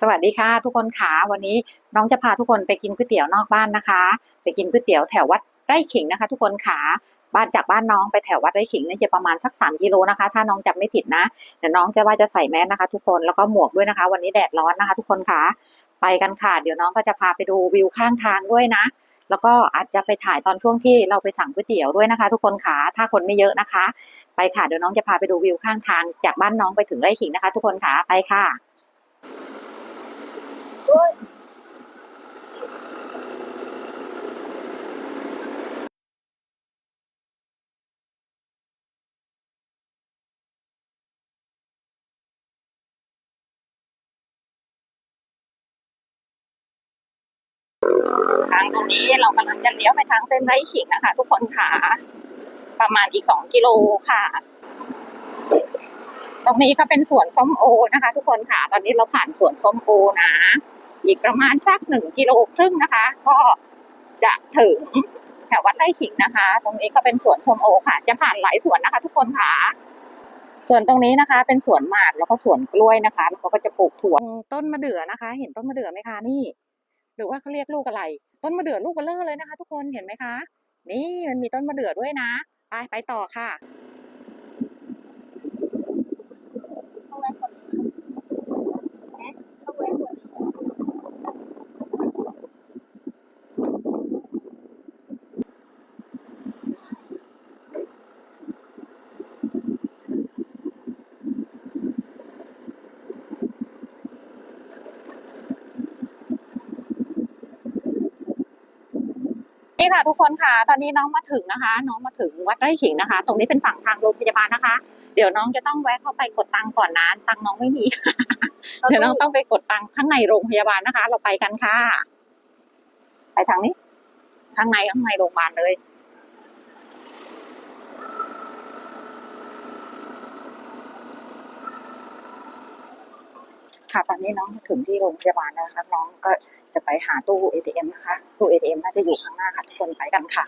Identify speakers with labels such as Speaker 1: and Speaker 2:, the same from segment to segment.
Speaker 1: สวัสดีค่ะ ทุกคนค่ะวันนี้น้องจะพาทุกคนไปกินก๋วยเตี๋ยวนอกบ้านนะคะ ไปกินก๋วยเตี๋ยวแถววัดไร่ขิงนะคะ ทุกคนค่ะบ้านจากบ้านน้องไปแถววัดไร่ขิงนี่จะประมาณสักสามกิโลนะคะ ถ้าน้องจำไม่ผิดนะเดี๋ยวน้องจะว่าจะใส่แมสนะคะ ทุกคนแล้วก็หมวกด้วยนะคะ วันนี้แดดร้อนนะคะ ทุกคนค่ะไปกันค่ะเดี๋ยวน้องก็จะพาไปดูวิวข้างทางด้วยนะ แล้วก็อาจจะไปถ่ายตอนช่วงที่เราไปสั่งก๋วยเตี๋ยวด้วยนะคะ ทุกคนค่ะถ้าคนไม่เยอะนะคะ ไปค่ะเดี๋ยวน้องจะพาไปดูวิวข้างทาง จากบ้านน้องไปถึงไร่ขิงนะคะ ทุกคนค่ะไปค่ะ ทางตรงนี้เรากำลังจะเลี้ยวไปทางเส้นไร่ขิงนะคะ ทุกคนค่ะ ประมาณอีกสองกิโลค่ะ ตรงนี้ก็เป็นสวนส้มโอนะคะ ทุกคนค่ะ ตอนนี้เราผ่านสวนส้มโอนะ อีกประมาณสักหนึ่งกิโลครึ่งนะคะ ก็จะถึงแถววัดไร่ขิงนะคะ ตรงนี้ก็เป็นสวนส้มโอค่ะ จะผ่านหลายสวนนะคะ ทุกคนค่ะส่วนตรงนี้นะคะเป็นสวนหมากแล้วก็สวนกล้วยนะคะ แล้วเขาก็จะปลูกถั่วต้นมะเดื่อนะคะ เห็นต้นมะเดื่อไหมคะนี่ หรือว่าเขาเรียกลูกอะไร ต้นมะเดื่อลูกเบลเลอร์เลยนะคะ ทุกคนเห็นไหมคะ นี่มันมีต้นมะเดื่อด้วยนะ ไปไปต่อค่ะ
Speaker 2: ต้องแวะก่อนต้องแวะก่อน
Speaker 1: นี่ค่ะทุกคนค่ะ ตอนนี้น้องมาถึงนะคะ น้องมาถึงวัดไร่ขิงนะคะ ตรงนี้เป็นฝั่งทางโรงพยาบาลนะคะ เดี๋ยวน้องจะต้องแวะเข้าไปกดตังค์ก่อนนะตังค์น้องไม่มีค่ะเดี๋ยวน้องต้องไปกดตังค์ข้างในโรงพยาบาลนะคะ เราไปกันค่ะ ไปทางนี้ ข้างในข้างในโรงพยาบาลเลย ค่ะ ตอนนี้น้องถึงที่โรงพยาบาลแล้วนะคะ น้องก็จะไปหาตู้ ATM นะคะ ตู้ ATM น่าจะอยู่ข้างหน้าค่ะ ทุกคนไปกันค่ะ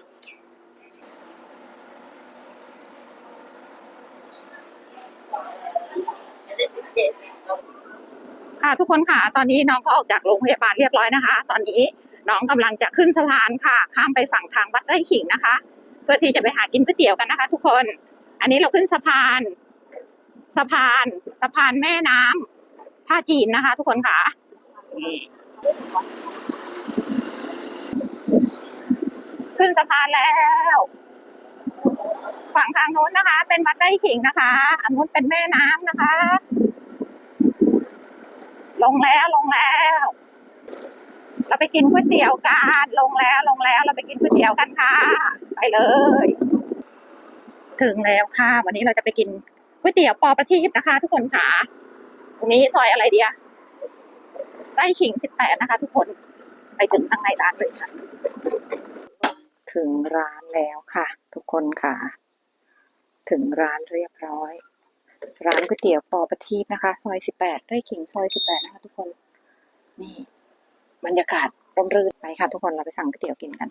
Speaker 1: ค่ะทุกคนค่ะ ตอนนี้น้องก็ออกจากโรงพยาบาลเรียบร้อยนะคะ ตอนนี้น้องกำลังจะขึ้นสะพานค่ะ ข้ามไปฝั่งทางวัดไร่ขิงนะคะ เพื่อที่จะไปหากินก๋วยเตี๋ยวกันนะคะ ทุกคน อันนี้เราขึ้นสะพาน สะพาน สะพานแม่น้ำ ท่าจีนนะคะ ทุกคนค่ะขึ้นสะพานแล้ว ฝั่งทางโน้นนะคะ เป็นวัดไร่ขิงนะคะ อันนู้นเป็นแม่น้ำนะคะ ลงแล้วลงแล้ว เราไปกินก๋วยเตี๋ยวกันลงแล้วลงแล้ว เราไปกินก๋วยเตี๋ยวกันค่ะ ไปเลย ถึงแล้วค่ะ วันนี้เราจะไปกินก๋วยเตี๋ยวปอประทีปนะคะ ทุกคนค่ะ นี้ซอยอะไรเดียไร่ขิงสิบแปดนะคะ ทุกคนไปถึงข้างในร้านเลยค่ะ ถึงร้านแล้วค่ะ ทุกคนค่ะ ถึงร้านเรียบร้อย ร้านก๋วยเตี๋ยวปอประทีปนะคะ ซอยสิบแปดไร่ขิงซอยสิบแปดนะคะทุกคน นี่ บรรยากาศร่มรื่นไปค่ะ ทุกคนเราไปสั่งก๋วยเตี๋ยวกินกัน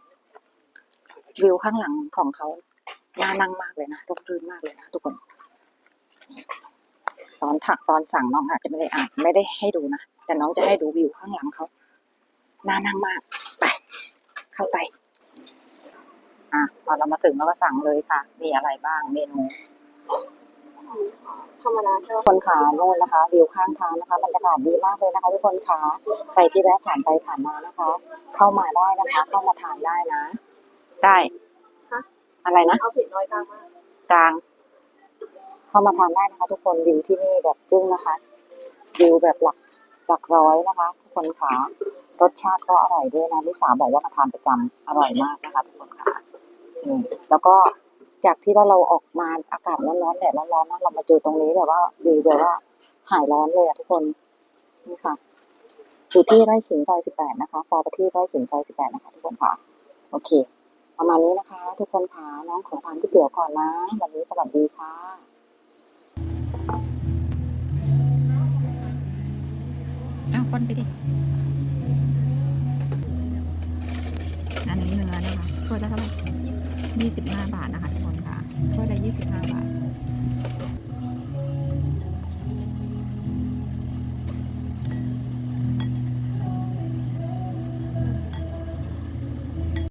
Speaker 1: วิวข้างหลังของเขาน่านั่งมากเลยนะร่มรื่นมากเลยนะทุกคน ตอนถักตอนสั่งน้องอาจจะไม่ได้อ่านไม่ได้ให้ดูนะ แต่น้องจะให้ดูวิวข้างหลังเขาน่านั่งมาก ไป เข้าไป อะพอเรามาถึงเราก็สั่งเลยค่ะ มีอะไรบ้างเมนู
Speaker 2: ธรรมดาใช่ไหม
Speaker 1: ทุกคนขาโน่นนะคะ วิวข้างทางนะคะบรรยากาศดีมากเลยนะคะทุกคนขาใครที่แวะผ่านไปผ่านมานะคะ เข้ามาได้นะคะ เข้ามาทานได้นะ ได้อะไรนะ
Speaker 2: เอาผิดน้อยกลางมาก
Speaker 1: กลาง เข้ามาทานได้นะคะ ทุกคนวิวที่นี่แบบจึ้งนะคะวิวแบบหลักหลักร้อยนะคะ ทุกคนขารสชาติก็อร่อยด้วยนะลูกสาวบอกว่ามาทานประจำอร่อยมากนะคะทุกคนค่ะอืมแล้วก็จากที่ว่าเราออกมาอากาศร้อนๆแดดร้อนๆนะเรามาเจอตรงนี้แบบว่าวิวแบบว่าหายร้อนเลยอะทุกคนนี่ค่ะอยู่ที่ไร่ขิงซอยสิบแปดนะคะปอประทีปไร่ขิงซอยสิบแปดนะคะทุกคนค่ะ โอเค ประมาณนี้นะคะ ทุกคนค่ะน้องขอทานก๋วยเตี๋ยวก่อนนะ วันนี้สวัสดีค่ะ เอาคนไปดิ อันนี้เนื้อนะคะถ้วยละเท่าไหร่ยี่สิบห้าบาทนะคะทุกคนค่ะถ้วยละยี่สิบห้าบาท